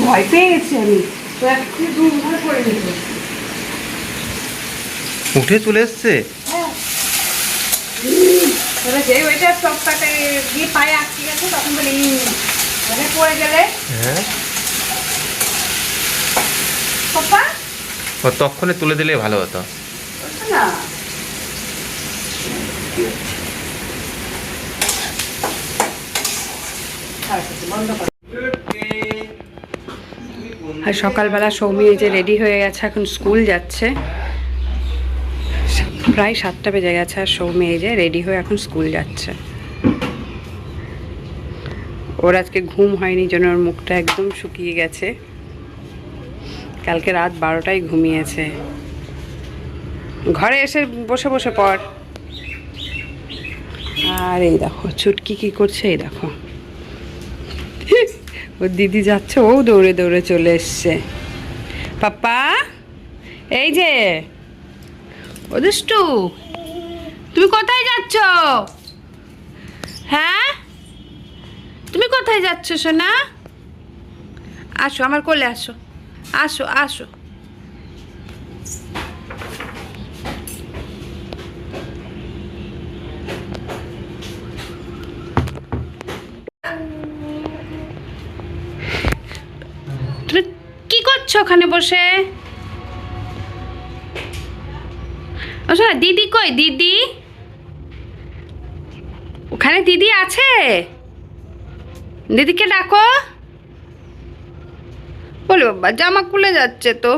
ভয় পেয়ে গেছি আমি। তো একটু দূর করে নিত উঠে চলে এসছে? তবে যে ওইটা চকটাতে দিয়ে পায়ে আটকে গেছে তখন বলে "ই, পড়ে গেলে? হ্যাঁ। পাপা? ও তখনই তুলে দিলে ভালো হতো। না। বন্ধ আর সকালবেলা সৌমি যে রেডি হয়ে গেছে, এখন স্কুল যাচ্ছে। প্রায় সাতটা বেজে গেছে আর সৌমি এই যে রেডি হয়ে এখন স্কুল যাচ্ছে। ওর আজকে ঘুম হয়নি জন্য ওর মুখটা একদম শুকিয়ে গেছে। কালকে রাত বারোটায় ঘুমিয়েছে। ঘরে এসে বসে বসে পড়। আর এই দেখো, চুটকি কি করছে, এই দেখো। ওর দিদি যাচ্ছে, ও দৌড়ে দৌড়ে চলে এসছে। পাপ্পা, এই যে, ও দুষ্টু, তুমি কোথায় যাচ্ছ? হ্যাঁ? তুমি কোথায় যাচ্ছ সোনা? আসো, আমার কোলে আসো। আসো আসো। ওখানে বসে? দিদি কই? দিদি? ওখানে দিদি আছে? দিদিকে ডাকো। বলে বাবা, জামা খুলে যাচ্ছে তো।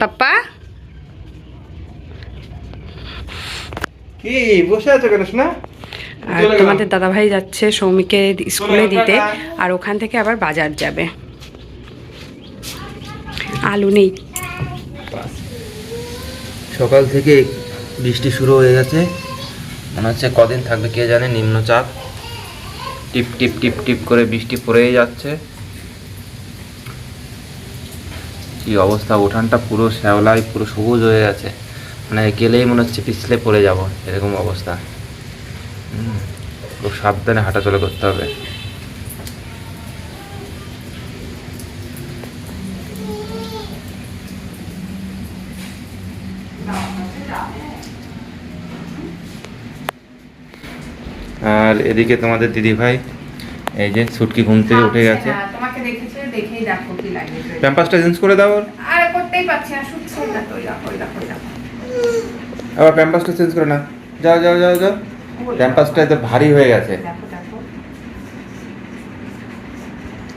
পাপ্পা কি, বসে আছো কেন না আর তোমাদের দাদাভাই যাচ্ছে সৌমিকে স্কুলে দিতে। আর ওখান থেকে আবার বাজার যাবে। আলু নেই। সকাল থেকে বৃষ্টি শুরু হয়ে গেছে। মনে হচ্ছে কদিন থাকবে কে জানে নিম্নচাপ। টিপ টিপ টিপ টিপ করে বৃষ্টি পড়েই যাচ্ছে। কি অবস্থা? উঠানটা পুরো শ্যাওলায় পুরো সবুজ হয়ে গেছে। মানে গেলেই মনে হচ্ছে পিছলে পড়ে যাব এরকম অবস্থা। খুব সাবধানে হাঁটাচলা করতে হবে। আর এদিকে তোমাদের দিদি ভাই এই যে ছুটকি ঘুম থেকে উঠে গেছে। হ্যাঁ, তোমাকে দেখেছে দেখেই দেখো কি লাগে। প্যাম্পাসটা চেঞ্জ করে দাও। করতেই পারছি না না তো আবার প্যাম্পাসটা চেঞ্জ করে না যাও যাও যাও যাও। প্যাম্পাসটা এত ভারী হয়ে গেছে।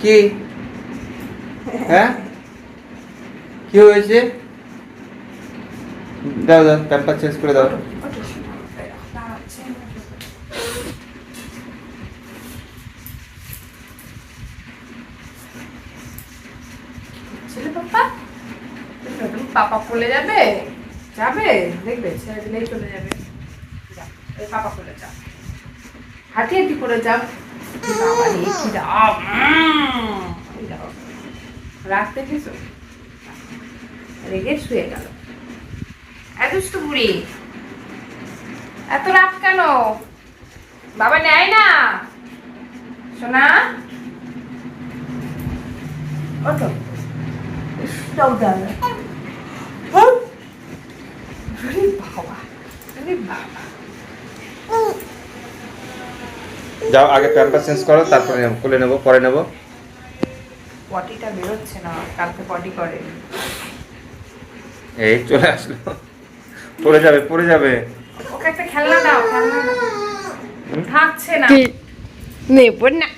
কি? হ্যাঁ? কি হয়েছে? দাও দাও প্যাম্পাস চেঞ্জ করে দাও। পাপা কোলে যাবে? যাবে? দেখবে ছেড়ে দিলেই চলে যাবে। পাপা কোলে যাও হাঁটি হাঁটি করে যাও। রাখতে রেগে শুয়ে এত এত রাত কেন? বাবা নেয় না। সোনা বাবা বাবা। যাও আগে প্যাম্পাস চেঞ্জ করো তারপরে খুলে নেব পরে নেব। পটিটা বেরোচ্ছে না কালকে পটি করে। এই চলে আসলো। পড়ে যাবে পড়ে যাবে। ওকে একটা খেলনা দাও খেলনা থাকছে না। নেব না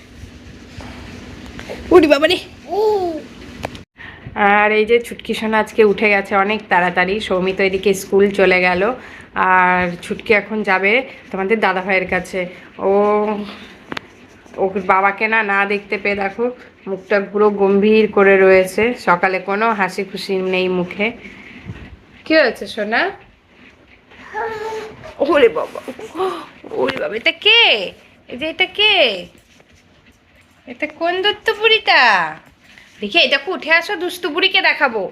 উড়ি বাবা রে। আর এই যে ছুটকি সোনা আজকে উঠে গেছে অনেক তাড়াতাড়ি সৌমিত এদিকে স্কুল চলে গেল। আর ছুটকি এখন যাবে তোমাদের দাদা ভাইয়ের কাছে। ও, ওর বাবাকে না না দেখতে পেয়ে দেখো, মুখটা পুরো গম্ভীর করে রয়েছে। সকালে কোনো হাসি খুশি নেই মুখে। কি হয়েছে সোনা? ওরে বাবা ওরে বাবা, এটা কে? যে এটা কে? এটা কোন দত্তপুরিটা? দেখি দেখো, উঠে আসো দুস্তুপুরিকে দেখাবো।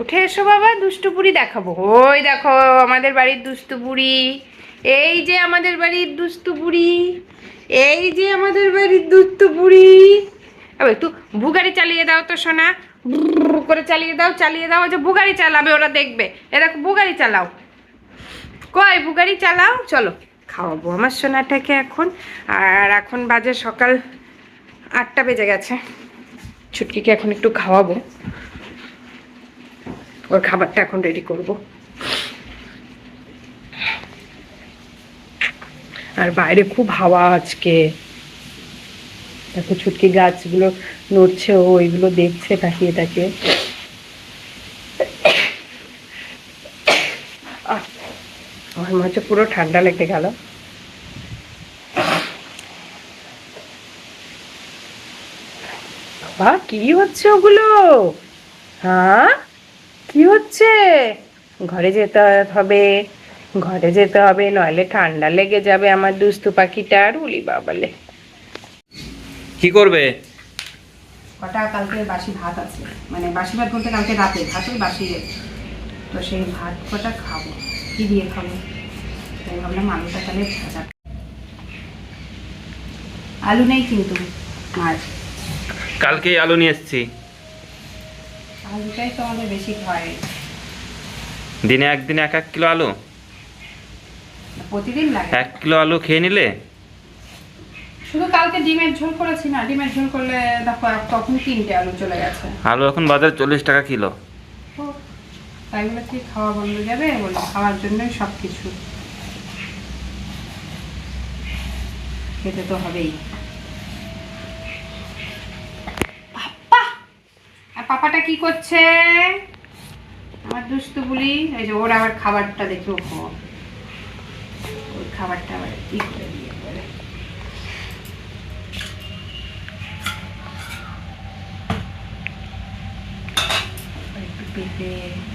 উঠে এসো বাবা দুষ্টুপুরি দেখাবো। ওই দেখো, আমাদের বাড়ির দুষ্টুপুরি এই যে আমাদের বাড়ির বুড়ি। এই যে আমাদের বাড়ির বুড়ি। আবার একটু বুগারি চালিয়ে দাও তো, সোনা। করে চালিয়ে দাও চালিয়ে দাও। যে বুগারি চালাবে, ওরা দেখবে। এরকম বুগারি চালাও। কই বুগারি চালাও? চলো, খাওয়াবো আমার সোনাটাকে এখন। আর এখন বাজে সকাল আটটা বেজে গেছে। ছুটকিকে এখন একটু খাওয়াবো। ওর খাবারটা এখন রেডি করব। আর বাইরে খুব হাওয়া আজকে। দেখো ছুটকি গাছগুলো নড়ছে ও ওইগুলো দেখছে তাকিয়ে। আহ, আমার মনে হচ্ছে পুরো ঠান্ডা লেগে গেল। বাবা কি হচ্ছে ওগুলো? হ্যাঁ? কি হচ্ছে? ঘরে যেতে হবে ঘরে যেতে হবে নইলে ঠান্ডা লেগে যাবে আমার দুস্তু পাখিটার উলি বাবালে। কি করবে? কটা কালকে বাসি ভাত আছে। মানে বাসি ভাত বলতে কালকে রাতে ভাতই বাসি তো সেই ভাত কটা খাব কি দিয়ে খাব? তাই ভাবলাম আলুটা তাহলে ভাজা। আলু নেই কিন্তু মাছ। কালকেই আলু নিয়ে এসেছি। আলুটাই তো আমাদের বেশি হয় দিনে একদিনে এক এক কিলো আলু? প্রতিদিন লাগে। এক কিলো আলু খেয়ে নিলে? শুধু কালকে ডিমের ঝোল করেছি না ডিমের ঝোল করলে দেখো তখন তিনটে আলু চলে গেছে। আলু এখন বাজারে চল্লিশ টাকা কিলো। ও, তাই বলে কি খাওয়া বন্ধ যাবে? বলে খাওয়ার জন্যই সব কিছু খেতে তো হবেই পাপ্পা আর পাপাটা কি করছে? আমার দুষ্টু বলি, এই যে ওর আবার খাবারটা ও খাওয়া খাবারটা আবার কি করে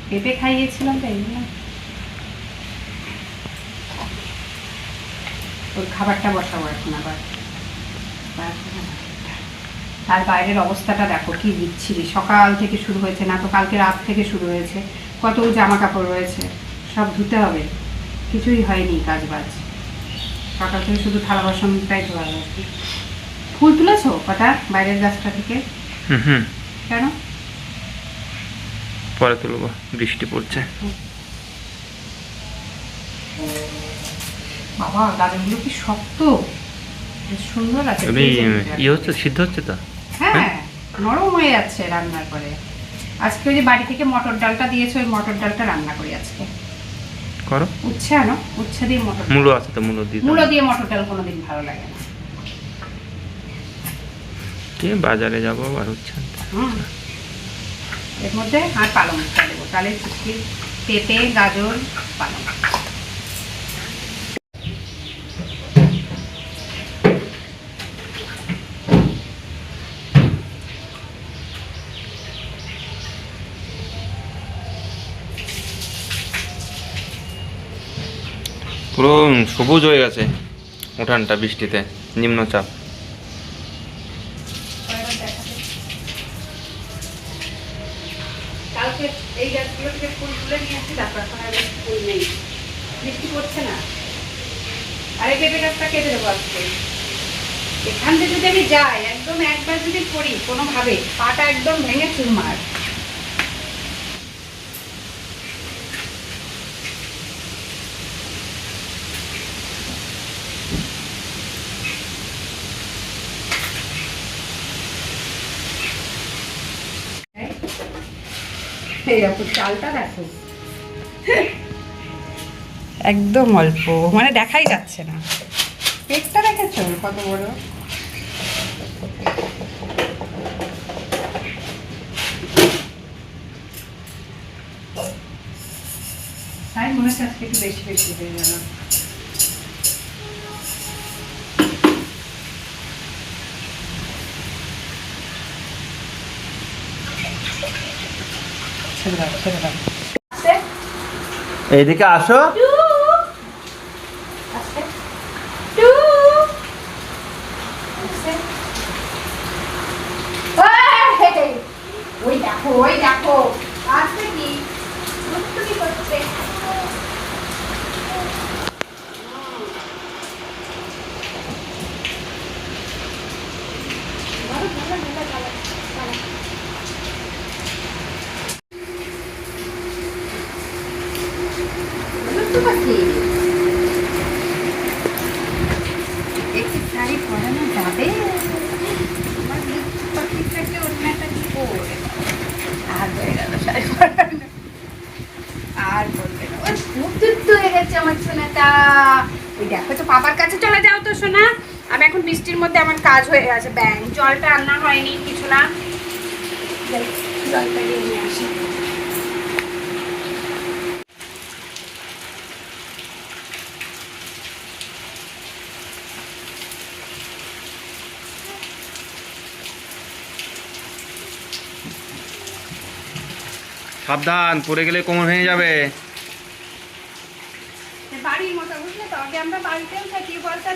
পেঁপে খাইয়েছিলাম, তাই ওর খাবারটা বসাবো এখন আবার। আর বাইরের অবস্থাটা দেখো কি বিচ্ছিরি। সকাল থেকে শুরু হয়েছে না তো কালকে রাত থেকে শুরু হয়েছে। কত জামা কাপড় রয়েছে সব ধুতে হবে। কিছুই হয়নি কাজ বাজ সকাল থেকে শুধু থালা বাসনটাই ধোয়া হয়েছে। ফুল তুলেছো কটা বাইরের গাছটা থেকে? কেন? পরে তুলবো বৃষ্টি পড়ছে। বাবা গাজরগুলো কি শক্ত? সুন্দর আছে ইয়ে হচ্ছে সিদ্ধ হচ্ছে তো? হ্যাঁ নরম হয়ে যাচ্ছে রান্নার পরে। আজকে ওই যে বাড়ি থেকে মটর ডালটা দিয়েছে ওই মটর ডালটা রান্না করি আজকে। করো। উচ্ছে আনো উচ্ছে দিয়ে মটর। মূলো আছে তো মূলো দিয়ে মূলো দিয়ে মটর ডাল কোনোদিন ভালো লাগে না। কি বাজারে যাব না। হুম। এর মধ্যে আর পালং শাক দেবো। তাহলে পেঁপে গাজর পালং পুরো সবুজ হয়ে গেছে উঠানটা বৃষ্টিতে, নিম্নচাপ। বৃষ্টি পড়ছে না। আর গাছটা কেটে এখান থেকে যদি আমি যাই, একদম একবার যদি পড়ি কোনোভাবে, পাটা একদম ভেঙে চুরমার। চালটা দেখো। একদম অল্প মানে দেখাই যাচ্ছে না। পেটটা দেখেছ? কত বড়? তাই মনে হচ্ছে আজকে একটু বেশি বেশি হয়ে গেল। ছেড়ে দাও ছেড়ে দাও। এইদিকে আসো ওই দেখো ওই দেখো আসছে কি দুষ্টুমি করছে আর হয়ে গেল শাড়ি আমার সোনাটা। ওই দেখো তো পাপার কাছে চলে যাও তো, সোনা। আমি এখন বৃষ্টির মধ্যে আমার কাজ হয়ে গেছে। ব্যাং, জলটা রান্না হয়নি, কিছু না। জলটা নিয়ে আসি। সাবধান পড়ে গেলে কোমর ভেঙে যাবে। বাড়ির মতো বুঝলে তো? আগে আমরা বাড়িতেও থাকি বলতে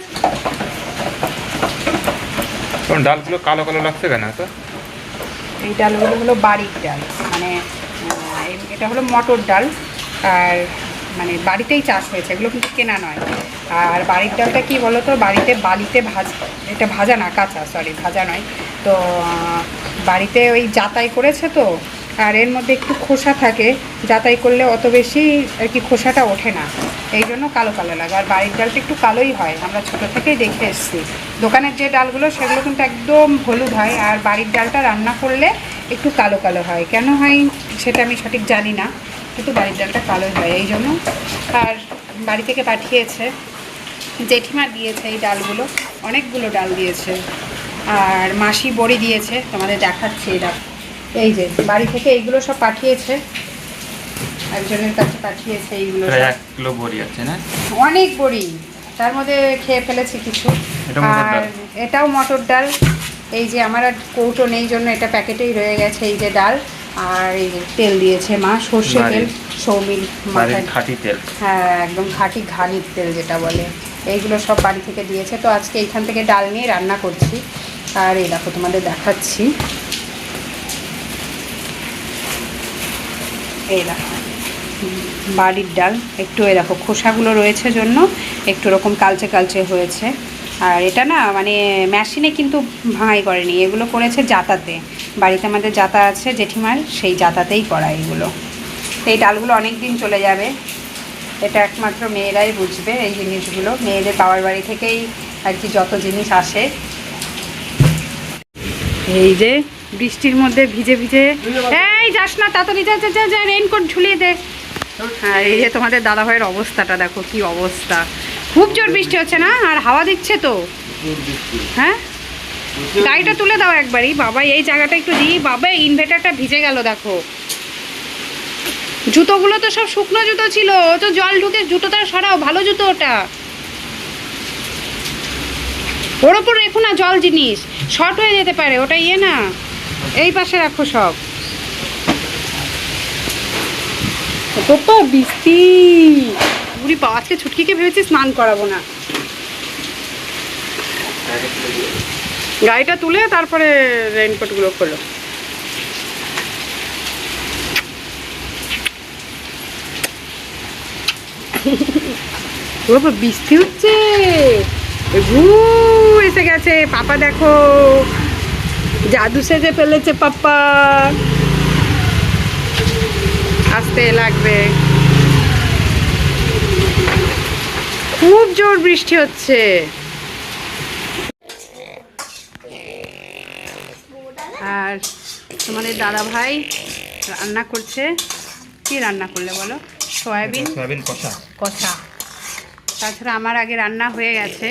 কোন ডালগুলো কালো কালো লাগছে কেন তো এই ডালগুলো হলো বাড়ির ডাল। মানে এটা হলো মটর ডাল। আর মানে বাড়িতেই চাষ হয়েছে এগুলো কিন্তু কেনা নয়। আর বাড়ির ডালটা কি বলো তো বাড়িতে বালিতে ভাজ এটা ভাজা না কাঁচা সরি ভাজা নয়। তো বাড়িতে ওই যাতাই করেছে তো আর এর মধ্যে একটু খোসা থাকে, যাতাই করলে অত বেশি আর কি খোসাটা ওঠে না। এই জন্য কালো কালো লাগে। আর বাড়ির ডালটা একটু কালোই হয়। আমরা ছোটো থেকেই দেখে এসেছি। দোকানের যে ডালগুলো, সেগুলো কিন্তু একদম হলুদ হয়। আর বাড়ির ডালটা রান্না করলে একটু কালো কালো হয়। কেন হয় সেটা আমি সঠিক জানি না, কিন্তু বাড়ির ডালটা কালোই হয়। এই জন্য আর বাড়ি থেকে পাঠিয়েছে। জেঠিমা দিয়েছে এই ডালগুলো। অনেকগুলো ডাল দিয়েছে। আর মাসি বড়ি দিয়েছে। তোমাদের দেখাচ্ছি এই এই যে বাড়ি থেকে এইগুলো সব পাঠিয়েছে। একজনের কাছে পাঠিয়েছে এইগুলো। এক কিলো বড়ি আছে না? অনেক বড়ি। তার মধ্যে খেয়ে ফেলেছি কিছু। আর এটাও মটর ডাল। এই যে আমার আর কৌটো নেই জন্য এটা প্যাকেটেই রয়ে গেছে এই যে ডাল। আর এই যে তেল দিয়েছে মা সর্ষে তেল। সৌমিল খাঁটি তেল। হ্যাঁ একদম খাঁটি ঘানির তেল যেটা বলে। এইগুলো সব বাড়ি থেকে দিয়েছে। তো আজকে এইখান থেকে ডাল নিয়ে রান্না করছি। আর এই দেখো তোমাদের দেখাচ্ছি। এই দেখো। বাড়ির ডাল একটু এই দেখো খোসাগুলো রয়েছে জন্য একটু রকম কালচে কালচে হয়েছে। আর এটা না মানে মেশিনে কিন্তু ভাঙাই করেনি এগুলো করেছে জাতাতে। বাড়িতে আমাদের জাতা আছে জেঠিমার সেই জাতাতেই করা এগুলো। তো এই ডালগুলো অনেক দিন চলে যাবে। এটা একমাত্র মেয়েরাই বুঝবে এই জিনিসগুলো। মেয়েদের বাবার বাড়ি থেকেই আর কি যত জিনিস আসে। এই যে বৃষ্টির মধ্যে ভিজে ভিজে এই যাস না তাড়াতাড়ি যা যা রেইনকোট ঝুলিয়ে দে। হ্যাঁ এই যে তোমাদের দাদাভাইয়ের অবস্থাটা দেখো কি অবস্থা। খুব জোর বৃষ্টি হচ্ছে না? আর হাওয়া দিচ্ছে তো? হ্যাঁ? গাড়িটা তুলে দাও একবারই। বাবা এই জায়গাটা একটু দিই। বাবা ইনভার্টারটা ভিজে গেল দেখো। জুতোগুলো তো সব শুকনো জুতো ছিল। ও তো জল ঢুকে জুতোটা সরাও ভালো জুতো ওটা। ওর ওপর রেখো না জল জিনিস। শর্ট হয়ে যেতে পারে ওটা ইয়ে না। এই পাশে রাখো সব। কত বৃষ্টি। বুড়ি পাওয়া আজকে ছুটকিকে ভেবেছি স্নান করাবো না। গাড়িটা তুলে তারপরে রেইনকোটগুলো বাবা, বৃষ্টি হচ্ছে। এ এসে গেছে পাপা দেখো। জাদু সেজে ফেলেছে পাপা। আসতে লাগবে। খুব জোর বৃষ্টি হচ্ছে। আর তোমাদের দাদা ভাই রান্না করছে। কি রান্না করলে বলো? সয়াবিন? সয়াবিন কষা। কষা। তাছাড়া আমার আগে রান্না হয়ে গেছে।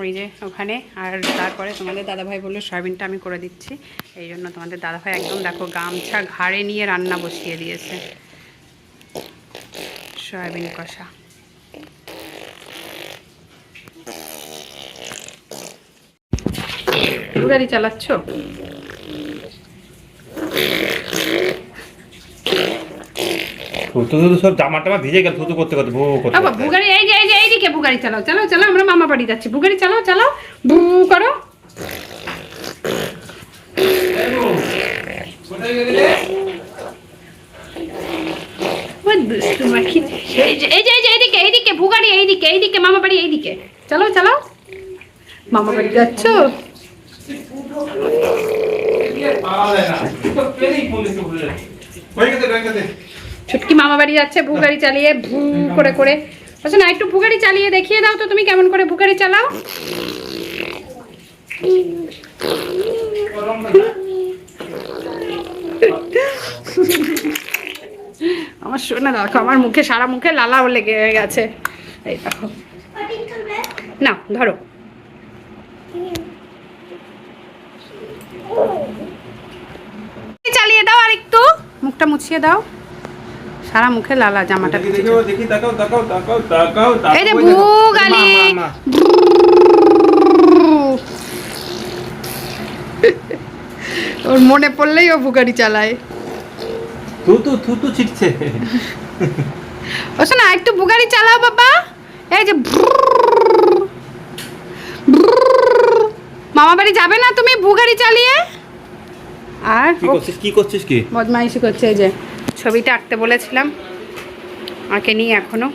ওই যে ওখানে আর তারপরে তোমাদের দাদাভাই বলল সয়াবিনটা আমি করে দিচ্ছি। এই জন্য তোমাদের দাদাভাই একদম দেখো গামছা ঘাড়ে নিয়ে রান্না বসিয়ে দিয়েছে। সয়াবিন কষা। গাড়ি চালাচ্ছ? থুতু থুতু সব জামা টামা ভিজে গেল থুতু করতে করতে ভু করতে বাবা করতে। এই যে বুগাড়ি চালাও চালাও চালাও আমরা মামা বাড়ি যাচ্ছি। বুগাড়ি চালাও চালাও বু করো। মামা বাড়ি এইদিকে। চালাও চালাও। মামা বাড়ি যাচ্ছ? ছুটকি মামা বাড়ি যাচ্ছে ভু গাড়ি চালিয়ে ভু করে করে। বলছে না, একটু ভুগাড়ি চালিয়ে দেখিয়ে দাও তো তুমি কেমন করে ভুগাড়ি চালাও। আমার শোনা, দেখো, আমার মুখে, সারা মুখে লালাও লেগে গেছে। এই দেখো। না, ধরো। চালিয়ে দাও আর একটু মুখটা মুছিয়ে দাও। সারা মুখে লালা জামাটা এই যে মা, মা। ওর মনে পড়লেই ও ভুগাড়ি চালায়। থু তু থু তু ছিটছে। ও শোনা একটু বুগাড়ি চালাও বাবা। এই যে মামা বাড়ি যাবে না তুমি বুগাড়ি চালিয়ে? আর কি করছিস কি করছিস কি? বদমাইশি করছে এই যে। ছবিটা আঁকতে বলেছিলাম আঁকে নিই এখনও।